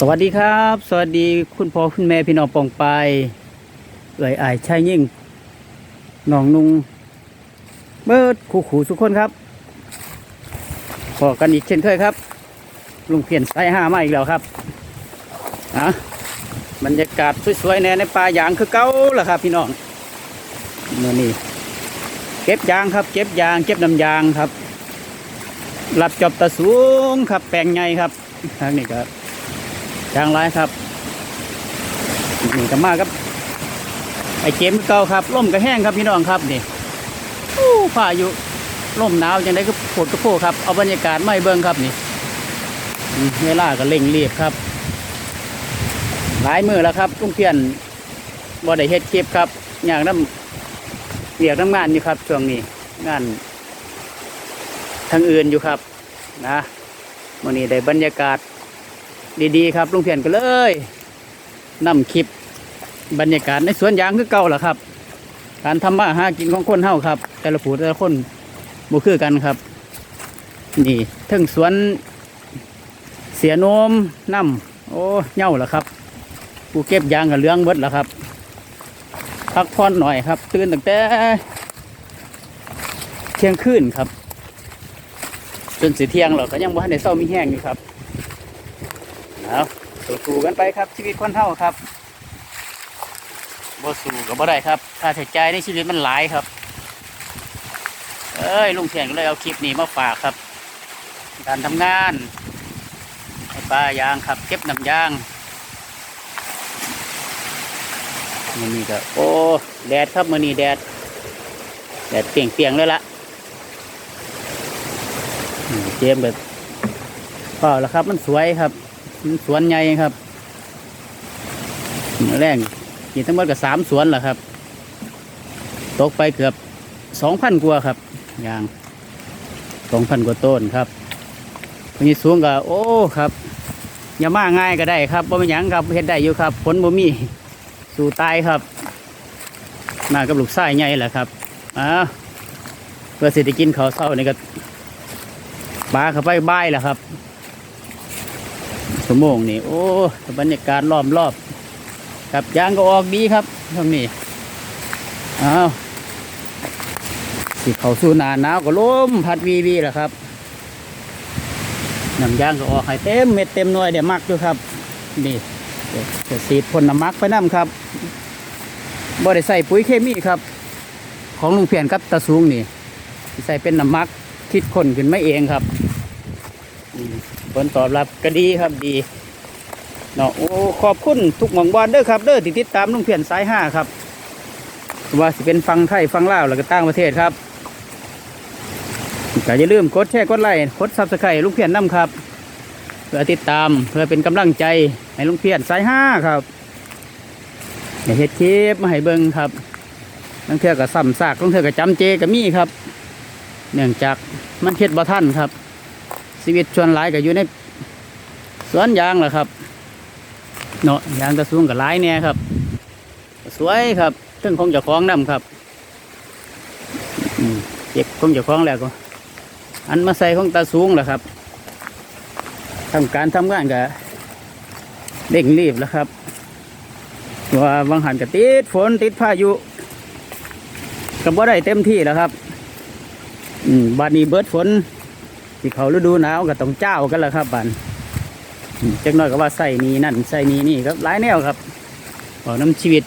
สวัสดีครับ สวัสดีคุณพ่อคุณแม่พี่น้องปองไปเอ่ยอายชายยิ่งน้องนุงเบิดคู่ขู่สุกคนครับพอกันอีกเช่นเคยครับ ลุงเพียนสายห้ามาอีกแล้วครับอะบรรยากาศสวยๆแน่ในป่ายางคือเก้าล่ะครับ พี่น้องเมื่อนี้เก็บยางครับ เก็บยาง เก็บน้ำยางครับรับจอบตะสูงครับ แปลงใหญ่ครับทางนี้ครับ จางร้ายครับนี่ก็มาครับไอเกมเก่าครับล่มก็แห้งครับพี่น้องครับนี่อู้ฝ่าอยู่ล่มหนาวจังได้ก็โผดกระโพครับเอาบรรยากาศไม่เบิ่งครับนี่อืมเวลาก็เร่งรีบครับ หลายมือแล้วครับลุงเพียนบ่ได้เฮ็ดคลิปครับ อย่างน้ำเรียกน้ำงานอยู่ครับช่วงนี้งานทางอื่นอยู่ครับ นะวันนี้ได้บรรยากาศ ดีๆครับลุงเพียนก็เลยนำคลิปบรรยากาศในสวนยางคือเก่าแหละครับ การทำมาหากินของคนเฮาครับ แต่ละผู้แต่ละคนบ่คือกันครับ นี่เทั้งสวนเสียโนมน้ำโอ้เหย่าแหละครับผู้เก็บยางกับเลี้ยงเบิดแหละครับ พักผ่อนหน่อยครับ ตื่นตั้งแต่เที่ยงคืนครับ จนสิเที่ยงเราก็ยังบ่ทันได้เศร้ามีแห้งอยู่ครับ เอาสู้กันไปครับชีวิตคนเท่าครับบ่สู้ก็บ่ได้ครับค่าใช้จ่ายในชีวิตมันหลายครับ เอ้ยลุงเทียนก็เลยเอาคลิปนี้มาฝากครับ การทำงานให้ปลายางครับ เก็บน้ำยางมือนี้ก็โอ้แดดครับมือนี้แดดแดดเปรียงเลยละเจมแบบเปล่าแล้วครับมันสวยครับ สวนใหญ่ครับแรงกินทั้งหมดก็สามสวนแหละครับ ตกไปเกือบสองพันกว่าครับยางสองพันกว่าต้นครับมีสูงก็โอ้ครับอย่ามาง่ายก็ได้ครับบ่เป็นหยังครับเฮ็ดได้อยู่ครับผลบ่มีสู่ตายครับมากับลูกไส้ใหญ่แหละครับอ้าวเพื่อสิได้กินข้าวเช้านี่ก็ปลาเข้าไปบ่ายแหละครับ ชั่วโมงนี่โอ้บรรยากาศล้อมรอบกับยางก็ออกดีครับตรงนี้อ้าวสิเขาสู่หนาหนาวก็ลมพัดวีวีแหละครับน้ำยางก็ออกให้เต็มเม็ดเต็มหน่วยเดี๋ยวมักด้วยครับนี่จะสีดพ่นน้ำมักไปน้ำครับบ่ได้ใส่ปุ๋ยเคมีครับ ของลุงเพียนครับตะสูงนี่ใส่เป็นน้ำมักคิดคนขึ้นไมาเองครับ ผลตอบรับก็ดีครับดีเนาะโอ้ขอบคุณทุกหม่องบอลเด้อครับเด้อที่ติดตามลุงเพียนสายห้าครับ ว่าสิเป็นฟังไทยฟังลาวแล้วก็ต่างประเทศครับก็อย่าลืมกดแชร์กดไลค์กดซับสไครต์ลุงเพียนน้ำครับ เพื่อติดตามเพื่อเป็นกำลังใจให้ลุงเพียนสายห้าครับเฮ็ดคลิปมาให้เบิ่งครับลังเทือกับซ้ำซากลังเทือกับจำเจกับมีครับ เนื่องจากมันเฮ็ดบ่ทันครับ ชีวิตชวนหลายก็อยู่ในสวนยางแหละครับ เนาะยางตะสูงกับหลายแน่ครับ สวยครับซึ่งคงจะคล้องน้ำครับเก็บคงจะคล้องแล้วก็ อันมาใส่ของตาสูงแหละครับทำการทำงานกับเร่งรีบแล้วครับว่าบางหันกับติดฝนติดพายุก็บ่ได้เต็มที่แล้วครับ อืมบานนี้เบิดฝน ที่เขาฤดูหนาวก็ต้องเจ้ากันแหละครับบันจักน้อยก็ว่าใส่นี้นั่นใส่นี้นี่ครับหลายแนวครับขอน้ำชีวิต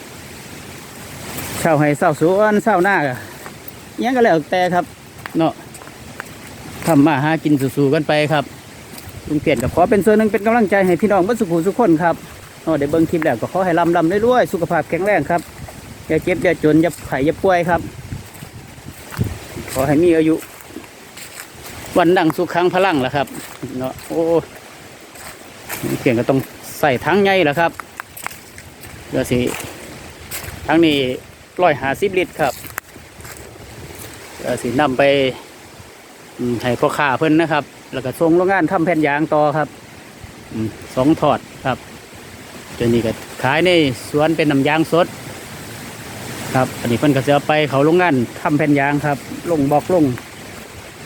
เช่าให้เศร้าสวนเศร้าหน้าก็อิหยังก็แล้วแต่ครับ เนาะทำมาหากินสู่ๆกันไปครับลุงเปลี่ยนก็ขอเป็นส่วนหนึ่งเป็นกำลังใจให้พี่น้องบ้านสุขุสุขคนครับเนาะได้เบิ่งคลิปแล้วก็ขอให้ลำลำรวยๆสุขภาพแข็งแรงครับอย่าเจ็บอย่าจนอย่าไข้อย่าป่วยครับ ขอให้มีอายุ วันดังสุขังพลังแหละครับเนาะโอ้เพียงก็ต้องใส่ทั้งใหญ่แหละครับเดี๋ยวสิทั้งนี้ร้อยหาสิบลิตรครับเดี๋ยวสินำไปให้พ่อค้าเพิ่นนะครับ แล้วก็ส่งโรงงานทำแผ่นยางต่อครับสองถอดครับเดี๋ยวนี้ก็ขายในสวนเป็นน้ำยางสดครับอันนี้เพิ่นก็จะไปเขาโรงงานทำแผ่นยางครับ ลงบอกลง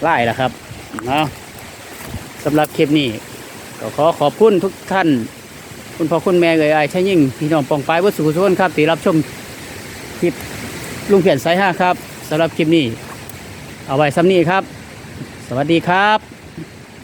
ไล่ละครับ เนาะสำหรับคลิปนี้ก็ขอขอบคุณทุกท่าน คุณพ่อคุณแม่เอ่ยอายใช่ยิ่งพี่น้องปองปลายวัดสุขสุขนครับตีรับชมคลิปลุงเพียนสายห้าครับสำหรับคลิปนี้ เอาไว้ซ้ำนี้ครับ สวัสดีครับ